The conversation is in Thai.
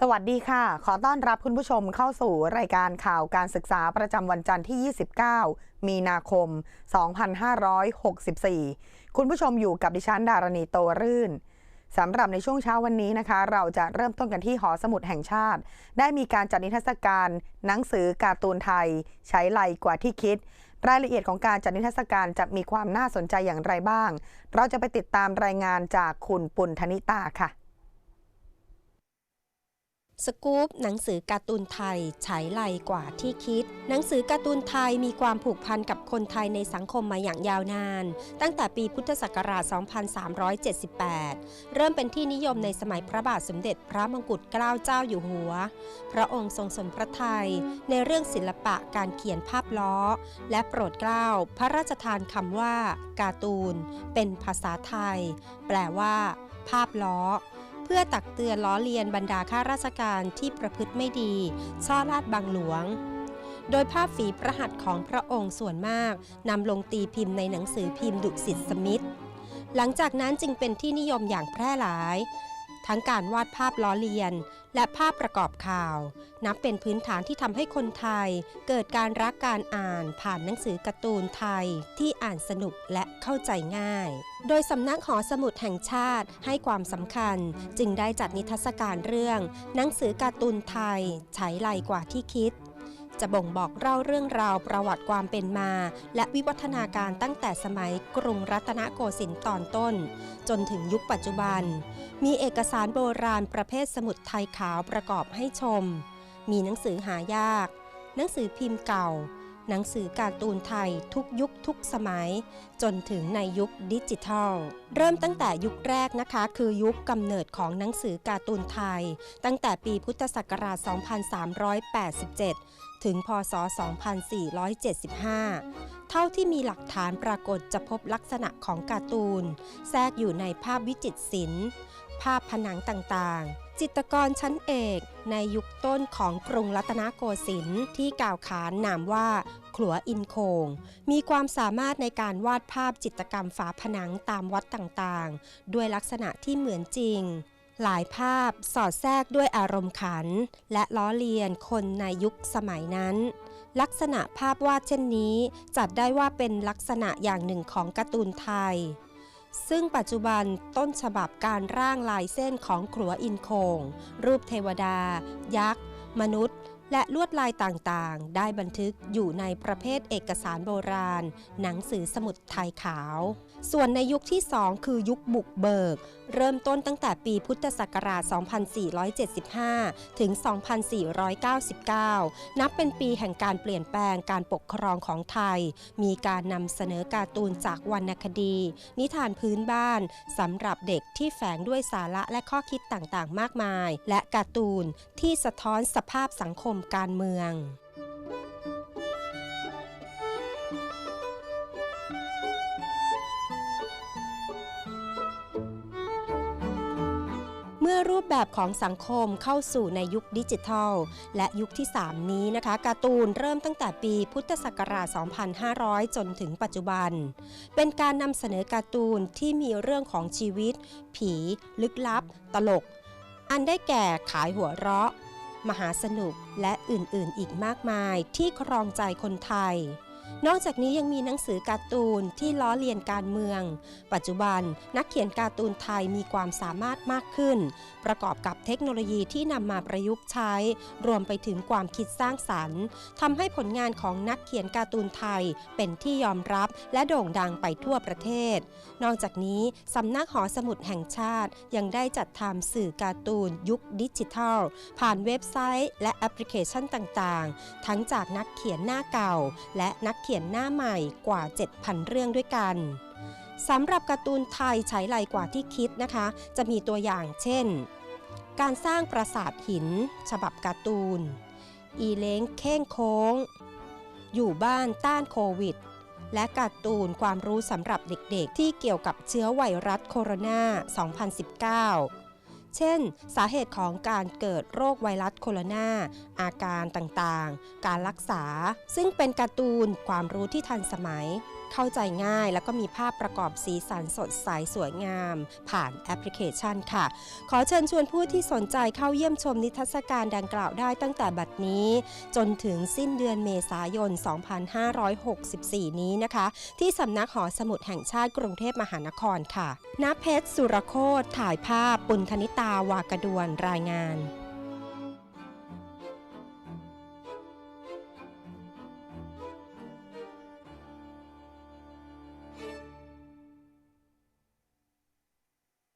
สวัสดีค่ะ ขอต้อนรับคุณผู้ชมเข้าสู่รายการข่าวการศึกษาประจำวันจันทร์ที่ 29 มีนาคม 2564 คุณผู้ชมอยู่กับดิฉันดารณีโตรื่นสำหรับในช่วงเช้าวันนี้นะคะ เราจะเริ่มต้นกันที่หอสมุดแห่งชาติ ได้มีการจัดนิทรรศการหนังสือการ์ตูนไทย ใช้ไลกว่าที่คิด รายละเอียดของการจัดนิทรรศการจะมีความน่าสนใจอย่างไรบ้าง เราจะไปติดตามรายงานจากคุณปุณธนิตาค่ะ สกู๊ปหนังสือการ์ตูนไทยฉายไลกว่าที่คิด หนังสือการ์ตูนไทยมีความผูกพันกับคนไทยในสังคมมาอย่างยาวนาน ตั้งแต่ปีพุทธศักราช 2378 เริ่มเป็นที่นิยมในสมัยพระบาทสมเด็จพระมงกุฎเกล้าเจ้าอยู่หัว พระองค์ทรงสนพระทัยในเรื่องศิลปะการเขียนภาพล้อ และโปรดเกล้าพระราชทานคำว่าการ์ตูน เป็นภาษาไทย แปลว่า ภาพล้อ เพื่อตักเตือนล้อเลียนบรรดาข้าราชการที่ประพฤติไม่ดี ช่อลาดบังหลวง โดยภาพฝีประหัตของพระองค์ส่วนมากนำลงตีพิมพ์ในหนังสือพิมพ์ดุสิตสมิธหลังจากนั้นจึงเป็นที่นิยมอย่างแพร่หลาย ทั้งการวาดภาพล้อเลียน และภาพประกอบข่าว นับเป็นพื้นฐานที่ทำให้คนไทย เกิดการรักการอ่านผ่านหนังสือการ์ตูนไทยที่อ่านสนุกและเข้าใจง่าย โดยสำนักหอสมุดแห่งชาติให้ความสำคัญ จึงได้จัดนิทรรศการเรื่อง หนังสือการ์ตูนไทยใช้ไลกว่าที่คิด จะบ่งบอกเล่าเรื่องราวประวัติความเป็นมา และวิวัฒนาการตั้งแต่สมัยกรุงรัตนโกสินทร์ตอนต้น จนถึงยุคปัจจุบัน มีเอกสารโบราณประเภทสมุดไทยขาวประกอบให้ชม มีหนังสือหายาก หนังสือพิมพ์เก่า หนังสือการ์ตูนไทยทุกยุคทุกสมัย จนถึงในยุคดิจิทัล เริ่มตั้งแต่ยุคแรกนะคะ คือยุคกำเนิดของหนังสือการ์ตูนไทย ตั้งแต่ปีพุทธศักราช 2387 ถึงพศ 2475 เท่าที่มีหลักฐานปรากฏจะพบลักษณะของการ์ตูน แทรกอยู่ในภาพวิจิตรศิลป์ ภาพผนังต่างๆ จิตรกรชั้นเอกในยุคต้นของกรุงรัตนโกสินทร์ที่กล่าวขานนามว่าขลัวอินโคง มีความสามารถในการวาดภาพจิตรกรรมฝาผนังตามวัดต่างๆ ด้วยลักษณะที่เหมือนจริงหลายภาพสอดแทรกด้วยอารมณ์ขัน และล้อเลียนคนในยุคสมัยนั้น ลักษณะภาพวาดเช่นนี้ จัดได้ว่าเป็นลักษณะอย่างหนึ่งของการ์ตูนไทย ซึ่งปัจจุบันต้นฉบับการร่างลายเส้นของขลัวอินโคง รูปเทวดา ยักษ์ มนุษย์ และลวดลายต่างๆ ได้บันทึกอยู่ในประเภทเอกสารโบราณ หนังสือสมุดไทยขาว ส่วนในยุคที่ 2 คือยุคบุกเบิก เริ่มต้นตั้งแต่ปีพุทธศักราช 2475 ถึง 2499 นับเป็นปีแห่งการเปลี่ยนแปลงการปกครองของไทย มีการนำเสนอการ์ตูนจากวรรณคดี นิทานพื้นบ้านสำหรับเด็กที่แฝงด้วยสาระและข้อคิดต่างๆ มากมาย และการ์ตูนที่สะท้อนสภาพสังคมการเมือง เมื่อรูปแบบของสังคมเข้าสู่ในยุคดิจิทัล และยุคที่ 3 นี้นะคะ การ์ตูนเริ่มตั้งแต่ปีพุทธศักราช 2500 จนถึงปัจจุบัน เป็นการนำเสนอการ์ตูนที่มีเรื่องของชีวิต ผี ลึกลับ ตลกอันได้แก่ขายหัวเราะ มหาสนุกและอื่นๆ อีกมากมายที่ครองใจคนไทย นอกจากนี้ยังมีหนังสือการ์ตูนที่ล้อเลียนการเมือง ปัจจุบันนักเขียนการ์ตูนไทยมีความสามารถมากขึ้น ประกอบกับเทคโนโลยีที่นำมาประยุกต์ใช้ รวมไปถึงความคิดสร้างสรรค์ทำให้ผลงานของนักเขียนการ์ตูนไทยเป็นที่ยอมรับและโด่งดังไปทั่วประเทศ นอกจากนี้สำนักหอสมุดแห่งชาติยังได้จัดทำสื่อการ์ตูนยุคดิจิทัล ผ่านเว็บไซต์ และแอปพลิเคชันต่างๆ ทั้งจากนักเขียนหน้าเก่า และนักเขียนหน้าใหม่กว่า 7,000 เรื่องด้วยกันสำหรับการ์ตูนไทยใช้ไรกว่าที่คิดนะคะ จะมีตัวอย่างเช่น การสร้างปราสาทหิน ฉบับการ์ตูน อีเล้งเค้งโค้ง อยู่บ้านต้านโควิด และการ์ตูนความรู้สำหรับเด็กๆ ที่เกี่ยวกับเชื้อไวรัสโคโรนา 2019 เช่น สาเหตุของการเกิดโรคไวรัสโคโรนา อาการต่างๆ การรักษา ซึ่งเป็นการ์ตูนความรู้ที่ทันสมัย เข้าใจง่ายแล้วก็มีภาพประกอบสีสันสดใสสวยงาม ผ่านแอปพลิเคชันค่ะ ขอเชิญชวนผู้ที่สนใจเข้าเยี่ยมชมนิทรรศการดังกล่าวได้ตั้งแต่บัดนี้ จนถึงสิ้นเดือนเมษายน 2564 นี้นะคะ ที่สำนักหอสมุดแห่งชาติกรุงเทพมหานครค่ะณเพชรสุรโคตถ่ายภาพปุณธนิตาวากระดวนรายงาน